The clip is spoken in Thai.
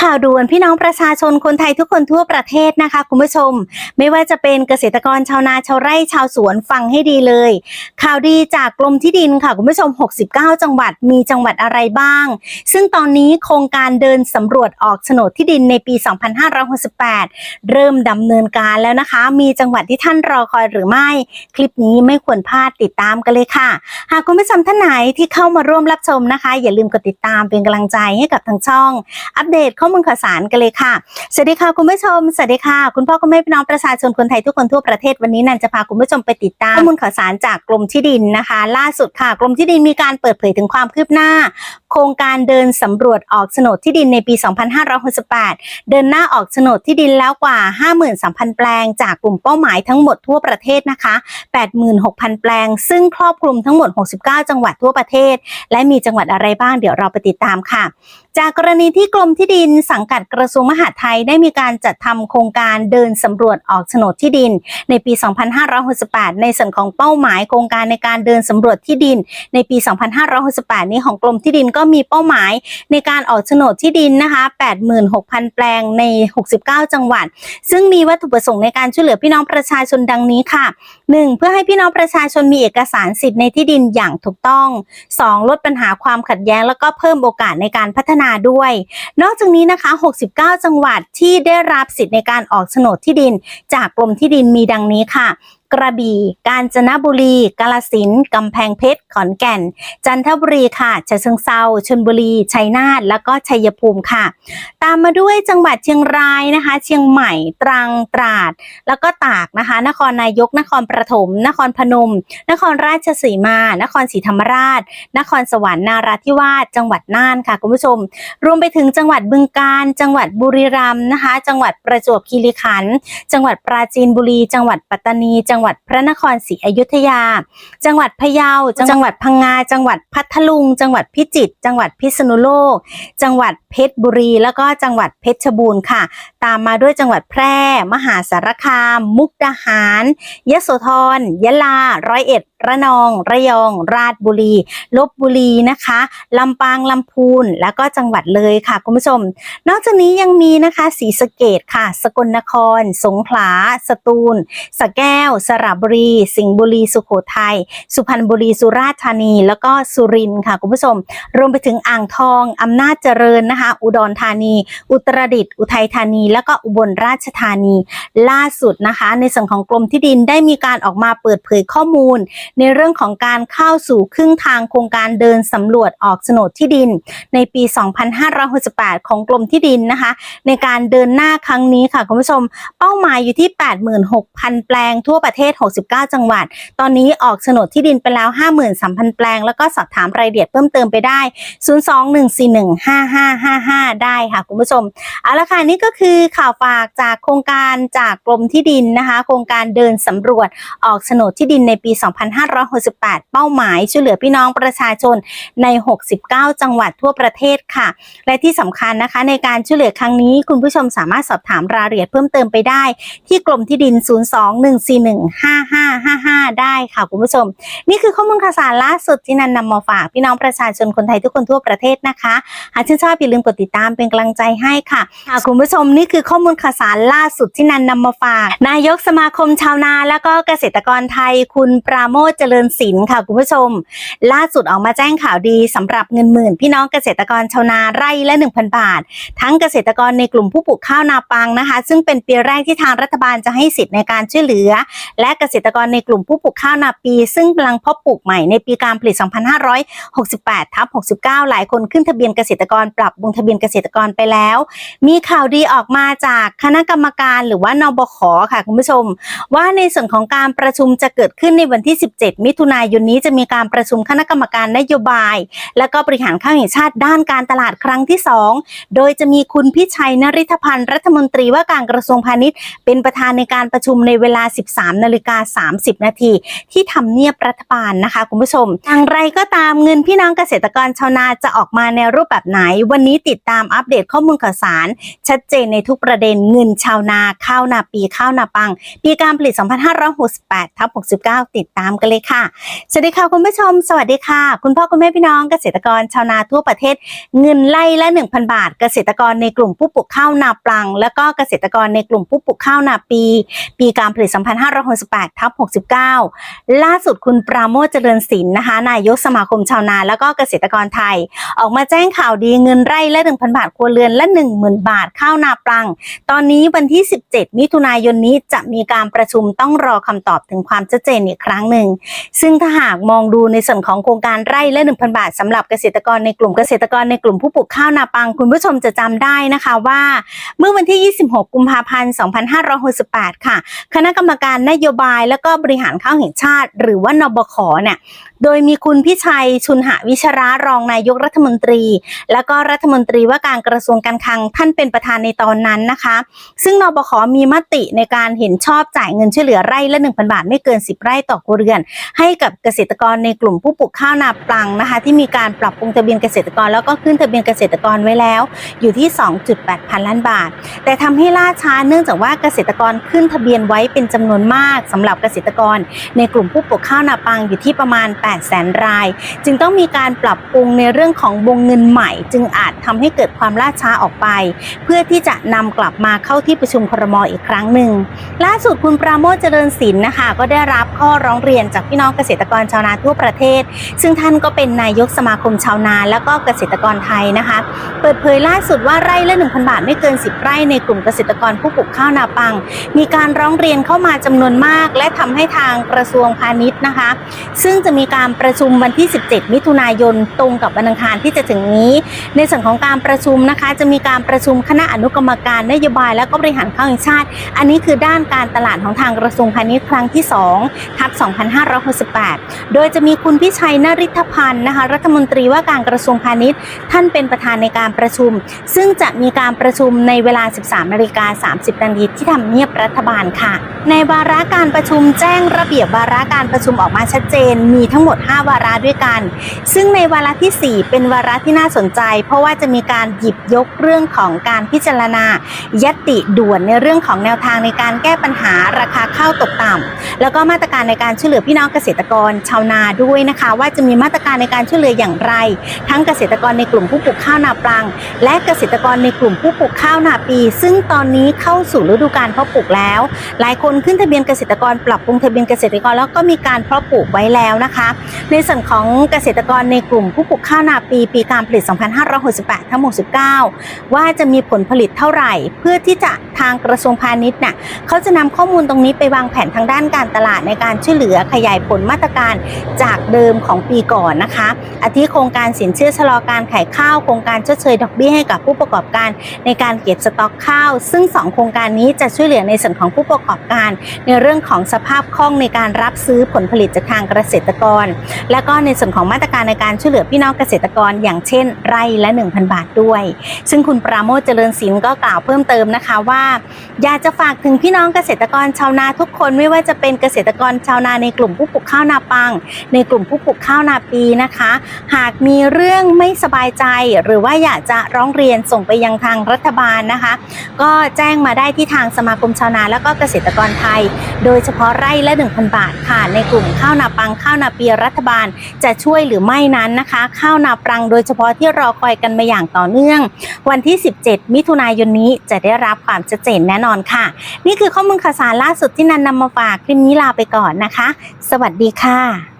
ข่าวด่วนพี่น้องประชาชนคนไทยทุกคนทั่วประเทศนะคะ คุณผู้ชม ไม่ว่าจะเป็นเกษตรกรชาวนาชาวไร่ชาวสวนฟังให้ดีเลย ข่าวดีจากกรมที่ดินค่ะ คุณผู้ชม 69 จังหวัดมีจังหวัดอะไรบ้าง ซึ่งตอนนี้โครงการเดินสำรวจออกโฉนดที่ดินในปี 2568 เริ่มดำเนินการแล้วนะคะ มีจังหวัดที่ท่านรอคอยหรือไม่ คลิปนี้ไม่ควรพลาดติดตามกันเลยค่ะ หากคุณผู้ชมท่านไหนที่เข้ามาร่วมรับชมนะคะ อย่าลืมกดติดตามเป็นกำลังใจให้กับทางช่อง อัปเดตข้อมูลข่าวสารกันเลยค่ะ สวัสดีค่ะคุณผู้ชม สวัสดีค่ะ คุณพ่อคุณแม่พี่น้องประชาชนคนไทยทุกคนทั่วประเทศวันนี้นันจะพาคุณผู้ชมไปติดตามข้อมูลข่าวสารจากกรมที่ดินนะคะ ล่าสุดค่ะ กรมที่ดินมีการเปิดเผยถึงความคืบหน้า โครงการเดินสำรวจออกโฉนดที่ดินในปี 2568 เดินหน้าออกโฉนดที่ดินแล้วกว่า 53,000 แปลง จากกลุ่มเป้าหมายทั้งหมดทั่วประเทศนะคะ 86,000 แปลง ซึ่งครอบคลุมทั้งหมด 69 จังหวัดทั่วประเทศ และมีจังหวัดอะไรบ้างเดี๋ยวเราไปติดตามค่ะ จากกรณีที่กรมที่ดินสังกัดกระทรวงมหาดไทยได้มีการจัดทำโครงการเดินสำรวจออกโฉนดที่ดิน ในปี 2568 ในส่วนของเป้าหมายโครงการในการเดินสำรวจที่ดิน ในปี 2568 นี้ของกรมที่ดินก็มีเป้าหมายในการออกโฉนดที่ดินนะคะ 86,000 แปลงใน 69 จังหวัด ซึ่งมีวัตถุประสงค์ในการช่วยเหลือพี่น้องประชาชนดังนี้ค่ะ 1. เพื่อให้พี่น้องประชาชนมีเอกสารสิทธิ์ในที่ดินอย่างถูกต้อง 2. ลดปัญหาความขัดแย้ง แล้วก็เพิ่มโอกาสในการพัฒนาด้วย นอกจากนี้นะคะ 69 จังหวัดที่ได้รับสิทธิ์ในการออกโฉนดที่ดิน จากกรมที่ดินมีดังนี้ค่ะ กระบี่ กาญจนบุรี กาฬสินกำแพงเพชร ขอนแก่น จันทบุรีค่ะฉะเชิงเซาชลบุรี ชัยนาท แล้วก็ชัยภูมิค่ะ ตามมาด้วยจังหวัดเชียงรายนะคะ เชียงใหม่ ตรัง ตราด แล้วก็ตากนะคะ นครนายก นครปฐม นครพนม นครราชสีมา นครศรีธรรมราช นครสวรรค์ นาราธิวาส จังหวัดน่านค่ะคุณผู้ชม รวมไปถึงจังหวัดบึงกาฬ จังหวัดบุรีรัมย์นะคะ จังหวัดประจวบคีรีขันธ์ จังหวัดปราจีนบุรี จังหวัดปัตตานี จังหวัดพระนครศรีอยุธยา จังหวัดพะเยา จังหวัดพังงา จังหวัดพัทลุง จังหวัดพิจิตร จังหวัดพิษณุโลก จังหวัดเพชรบุรี แล้วก็จังหวัดเพชรบูรณ์ค่ะ ตามมาด้วยจังหวัดแพร่ มหาสารคาม มุกดาหารยโสธร ยะลา ร้อยเอ็ด ระนอง ระยอง ราชบุรี ลบบุรีนะคะลำปางลำพูนแล้วก็จังหวัดเลยค่ะคุณผู้ชม นอกจากนี้ยังมีนะคะศรีสะเกดค่ะ สกลนคร สงขลา สตูลสะแก้ว สระบุรี สิงห์บุรี สุโขทัย สุพรรณบุรี สุราษฎร์ธานี แล้วก็สุรินทร์ค่ะคุณผู้ชม รวมไปถึงอ่างทองอำนาจเจริญนะคะ อุดรธานี อุตรดิตถ์ อุทัยธานี แล้วก็อุบลราชธานี ล่าสุดนะคะ ในส่วนของกรมที่ดินได้มีการออกมาเปิดเผยข้อมูลในเรื่องของการเข้าสู่ครึ่งทางโครงการเดินสำรวจออกโฉนดที่ดิน ในปี 2568 ของกรมที่ดินนะคะ ในการเดินหน้าครั้งนี้ค่ะคุณผู้ชม เป้าหมายอยู่ที่ 86,000 แปลงทั่วประเทศ 69 จังหวัด ตอนนี้ออกโฉนดที่ดินไปแล้ว 53,000 แปลง แล้วก็สอบถามรายละเอียดเพิ่มเติมไปได้ 021415555 ได้ค่ะคุณผู้ชม เอาละค่ะนี่ก็คือข่าวฝากจากโครงการจากกรมที่ดินนะคะ โครงการเดินสำรวจออกโฉนดที่ดินในปี 25 2568 เป้าหมายช่วยเหลือพี่น้องประชาชนใน 69 จังหวัดทั่วประเทศค่ะ และที่สำคัญนะคะ ในการช่วยเหลือครั้งนี้คุณผู้ชมสามารถสอบถามรายละเอียดเพิ่มเติมไปได้ ที่กรมที่ดิน 021415555ได้ ค่ะคุณผู้ชม นี่คือข้อมูลข่าวสารล่าสุดที่นันนำมาฝากพี่น้องประชาชนคนไทยทุกคนทั่วประเทศนะคะหากชื่นชอบอย่าลืมกดติดตามเป็นกำลังใจให้ค่ะค่ะคุณผู้ชมนี่คือข้อมูลข่าวสารล่าสุดที่นันนำมาฝาก นายกสมาคมชาวนา แล้วก็เกษตรกรไทยคุณปราโมทเจริญศิลป์ค่ะคุณผู้ชม ล่าสุดออกมาแจ้งข่าวดีสำหรับเงินหมื่นพี่น้องเกษตรกรชาวนาไร่ละ 1,000 บาท ทั้งเกษตรกรในกลุ่มผู้ปลูกข้าวนาปังนะคะ ซึ่งเป็นปีแรกที่ทางรัฐบาลจะให้สิทธิ์ในการช่วยเหลือ และเกษตรกรในกลุ่มผู้ปลูกข้าวนาปี ซึ่งกำลังเพาะปลูกใหม่ในปีการผลิต 2568ทับ69 หลายคนขึ้นทะเบียนเกษตรกรปรับวงทะเบียนเกษตรกรไปแล้ว มีข่าวดีออกมาจากคณะกรรมการหรือว่านบขค่ะคุณผู้ชม ว่าในส่วนของการประชุมจะเกิดขึ้นในวันที่ 17 มิถุนายนนี้จะมีการประชุมคณะกรรมการนโยบาย และก็บริหารข้าวแห่งชาติด้านการตลาดครั้งที่ 2 โดยจะมีคุณพิชัยนริธพันธ์รัฐมนตรีว่าการกระทรวงพาณิชย์ เป็นประธานในการประชุมในเวลา 13 นาฬิกา 30 นาทีที่ทำเนียบรัฐบาลนะคะคุณผู้ชมอย่างไรก็ตามเงินพี่น้องเกษตรกรชาวนาจะออกมาในรูปแบบไหน วันนี้ติดตามอัปเดตข้อมูลข่าวสาร ชัดเจนในทุกประเด็นเงินชาวนาข้าวนาปีข้าวนาปัง ปีการผลิต 2568ทับ69 ติดตามกันเลยค่ะสวัสดีค่ะคุณผู้ชม สวัสดีค่ะ คุณพ่อคุณแม่พี่น้องเกษตรกรชาวนาทั่วประเทศ เงินไล่ละ 1,000 บาท เกษตรกรในกลุ่มผู้ปลูกข้าวนาปลัง แล้วก็เกษตรกรในกลุ่มผู้ปลูกข้าวนาปี ปีการผลิต 2568ทับ69ล่าสุดคุณปราโมชเจริญศิลป์นะคะนายกสมาคมชาวนาแล้วก็เกษตรกรไทย ออกมาแจ้งข่าวดีเงินไร่ละ 1,000 บาทครัวเรือนละ 10,000 บาทข้าวนาปลัง ตอนนี้วันที่ 17 มิถุนายนนี้จะมีการประชุมต้องรอคำตอบถึงความชัดเจนอีกครั้งหนึ่ง ซึ่งถ้าหากมองดูในส่วนของโครงการไร่ละ 1,000 บาทสำหรับเกษตรกรในกลุ่มเกษตรกรในกลุ่มผู้ปลูกข้าวนาปัง คุณผู้ชมจะจำได้นะคะว่า เมื่อวันที่ 26 กุมภาพันธ์ 2568 ค่ะ คณะกรรมการนโยบายและก็บริหารข้าวแห่งชาติ หรือว่านบขเนี่ยโดยมีคุณพิชัยชุนหวิชรารองนายกรัฐมนตรี แล้วก็รัฐมนตรีว่าการกระทรวงการคลังท่านเป็นประธานในตอนนั้นนะคะ ซึ่งนบขมีมติในการเห็นชอบจ่ายเงินช่วยเหลือไร่ละ 1,000 บาทไม่เกิน 10 ไร่ต่อครัวเรือน ให้กับเกษตรกรในกลุ่มผู้ปลูกข้าวนาปลังนะคะ ที่มีการปรับปรุงทะเบียนเกษตรกร แล้วก็ขึ้นทะเบียนเกษตรกรไว้แล้ว อยู่ที่ 2.8 พันล้านบาท แต่ทำให้ล่าช้าเนื่องจากว่าเกษตรกรขึ้นทะเบียนไว้เป็นจำนวนมากสำหรับเกษตรกรในในกลุ่มผู้ปลูกข้าวนาปังอยู่ที่ประมาณ8แสนราย จึงต้องมีการปรับปรุงในเรื่องของวงเงินใหม่ จึงอาจทำให้เกิดความล่าช้าออกไป เพื่อที่จะนำกลับมาเข้าที่ประชุมครมอีกครั้งหนึ่งล่าสุดคุณปราโมชเจริญศิลป์นะคะ ก็ได้รับข้อร้องเรียนจากพี่น้องเกษตรกรชาวนาทั่วประเทศ ซึ่งท่านก็เป็นนายกสมาคมชาวนาและก็เกษตรกรไทยนะคะ เปิดเผยล่าสุดว่าไร่ละ1,000 บาทไม่เกิน 10 ไร่ในกลุ่มเกษตรกรผู้ปลูกข้าวนาปัง มีการร้องเรียนเข้ามาจำนวนมาก และทำให้ทางกระทรวงพาณิชย์นะคะ ซึ่งจะมีการประชุมวันที่ 17 มิถุนายนตรงกับวันอังคารที่จะถึงนี้ ในส่วนของการประชุมนะคะ จะมีการประชุมคณะอนุกรรมการนโยบายและก็บริหารข้าวแห่งชาติ อันนี้คือด้านการตลาดของทางกระทรวงพาณิชย์ครั้งที่2ทับ2568 โดยจะมีคุณพิชัยนริธพันธ์นะคะ รัฐมนตรีว่าการกระทรวงพาณิชย์ ท่านเป็นประธานในการประชุม ซึ่งจะมีการประชุมในเวลา 13นาฬิกา30นาทีที่ทำเนียบรัฐบาลค่ะ ในวาระการประชุมแจ้งระเบียบวาระการประชุมออกมาชัดเจน มีทั้งหมด 5 วาระด้วยกัน ซึ่งในวาระทีสี่ 4 เป็นวาระที่น่าสนใจ เพราะว่าจะมีการหยิบยกเรื่องของการพิจารณายติด่วนในเรื่องของแนวทางในการแก้ปัญหาราคาข้าวตกต่ำแล้วก็มาตรการในการช่วยเหลือพี่น้องเกษตรกรชาวนาด้วยนะคะ ว่าจะมีมาตรการในการช่วยเหลืออย่างไร ทั้งเกษตรกรในกลุ่มผู้ปลูกข้าวนาปลัง และเกษตรกรในกลุ่มผู้ปลูกข้าวนาปี ซึ่งตอนนี้เข้าสู่ฤดูการเพาะปลูกแล้ว หลายคนขึ้นทะเบียนเกษตรกรปรับปรุงทะเบียนเกษตรกรแล้วก็มีการเพาะปลูกไว้แล้วนะคะ ในส่วนของเกษตรกรในกลุ่มผู้ปลูกข้าวนาปีปีการผลิต 2568 ทั้งหมด 19 ว่าจะมีผลผลิตเท่าไหร่ เพื่อที่จะทางกระทรวงพาณิชย์เนี่ยเขาจะนำข้อมูลตรงนี้ไปวางแผนทางด้านการตลาดในการช่วยเหลือขยายผลมาตรการจากเดิมของปีก่อนนะคะ อาทิโครงการสินเชื่อชะลอการขายข้าวโครงการชดเชยดอกเบี้ยให้กับผู้ประกอบการในการเก็บสต็อกข้าว ซึ่ง 2 โครงการนี้จะช่วยเหลือในส่วนของผู้ประกอบการ ในเรื่องของสภาพคล่องในการรับซื้อผลผลิตจากทางเกษตรกร และก็ในส่วนของมาตรการในการช่วยเหลือพี่น้องเกษตรกร อย่างเช่น ไร่ละ 1,000 บาทด้วย ซึ่งคุณปราโมชเจริญศิลป์ก็กล่าวเพิ่มเติมนะคะว่า อยากจะฝากถึงพี่น้องเกษตรกรชาวนาทุกคนไม่ว่าจะเป็นเกษตรกรชาวนาในกลุ่มผู้ปลูกข้าวนาปัง ในกลุ่มผู้ปลูกข้าวนาปีนะคะ หากมีเรื่องไม่สบายใจ หรือว่าอยากจะร้องเรียนส่งไปยังทางรัฐบาลนะคะ ก็แจ้งมาได้ที่ทางสมาคมชาวนา และก็เกษตรกรไทย โดยเฉพาะไร่ละ 1,000 บาทค่ะในกลุ่มข้าวนาปังข้าวนาปีรัฐบาลจะช่วยหรือไม่นั้นนะคะ ข้าวนาปังโดยเฉพาะที่รอคอยกันมาอย่างต่อเนื่อง วันที่ 17 มิถุนายนนี้จะได้รับความชัดเจนแน่นอนค่ะ นี่คือข้อมูลข่าวสารล่าสุดที่นันนำมาฝากคลิปนี้ลาไปก่อนนะคะ สวัสดีค่ะ